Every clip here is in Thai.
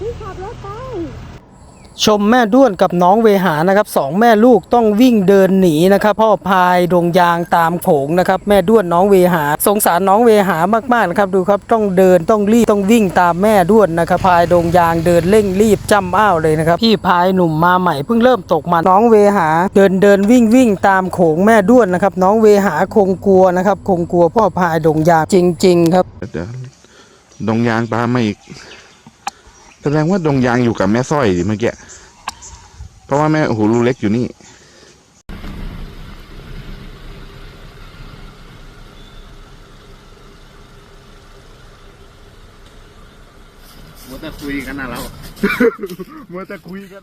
พี่ขับรถไป ชมแม่ด้วนกับน้องเวหานะครับสองแม่ลูกต้องวิ่งเดินหนีนะครับพ่อพายดงยางตามโขงนะครับ แม่ด้วนน้องเวหา สงสารน้องเวหามากๆนะครับดูครับต้องเดินต้องรีบต้องวิ่งตามแม่ด้วนนะครับพายดงยางเดินเร่งรีบจำอ้าวเลยนะครับพี่พายหนุ่มมาใหม่เพิ่งเริ่มตกมันน้องเวหา เดินเดินวิ่งวิ่งตามโขงแม่ด้วนนะครับน้องเวหาคงกลัวนะครับคงกลัวพ่อพายดงยางจริง ๆ ครับ เดี๋ยวดงยางตามมาอีก แสดงว่าดงยางอยู่กับแม่สร้อยดิเมื่อกี้เพราะว่าแม่หูรูเล็กอยู่นี่มัวแต่คุยกันนะเรามัวแต่คุยกัน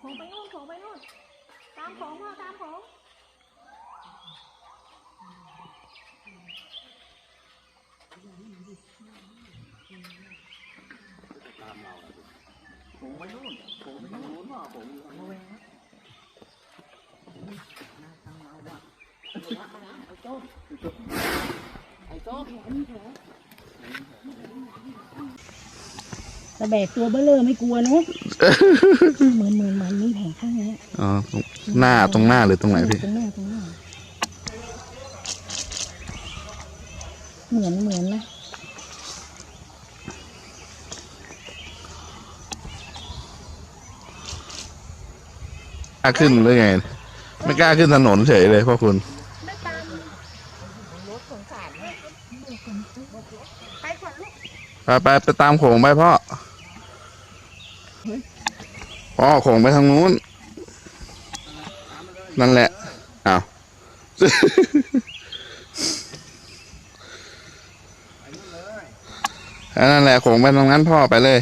ของไปนู่นของไปนู่นตามของพ่อตามของตามเราผมไปนู่นตามของพ่อตามของแต่แบกตัวเบ้อเลอไม่กลัวเนอะเหมือนเหมือนเหมือนมีแผลข้างนี้อ๋อตรงหน้าตรงหน้าหรือตรงไหนพี่ ตรงหน้าตรงหน้า เหมือนเหมือนนะกล้าขึ้นหรือไง ไม่กล้าขึ้นถนนเฉยเลยพ่อคุณ ไปขวัญลูกไปไปไปตามโขงไปพ่อ พ่อโขงไปทางนู้น นั่นแหละ อ้าว นั่นแหละโขงไปตรงนั้นพ่อไปเลย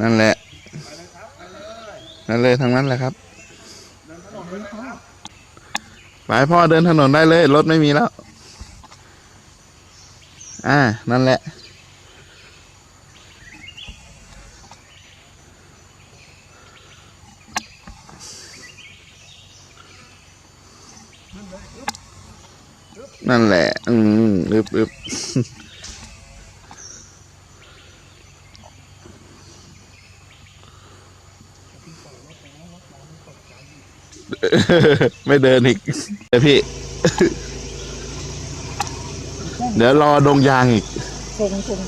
นั่นแหละ นั่นเลยทางนั้นแหละครับ ไปพ่อเดินถนนได้เลย รถไม่มีแล้ว อ่า นั่นแหละ นั่นแหละ อืมอึบอึบไม่เดินอีกเดี๋ยวพี่ เดี๋ยวรอดงยางอีกคงคง